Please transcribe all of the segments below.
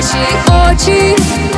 ваші очі.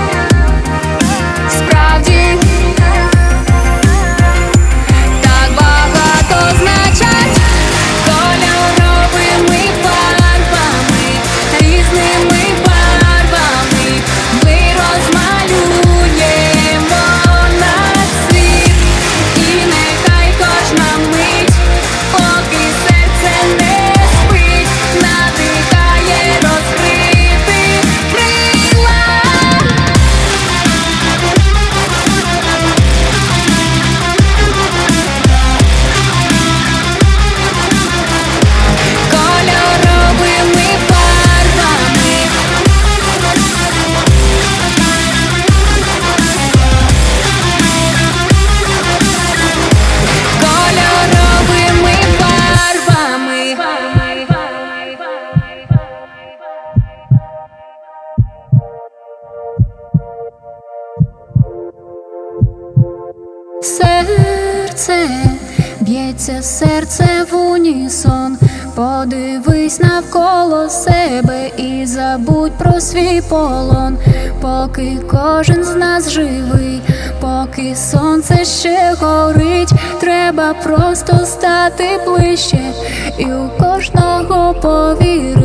Серце б'ється серце в унісон, подивись навколо себе і забудь про свій полон, поки кожен з нас живий, поки сонце ще горить, треба просто стати ближче і у кожного повірити.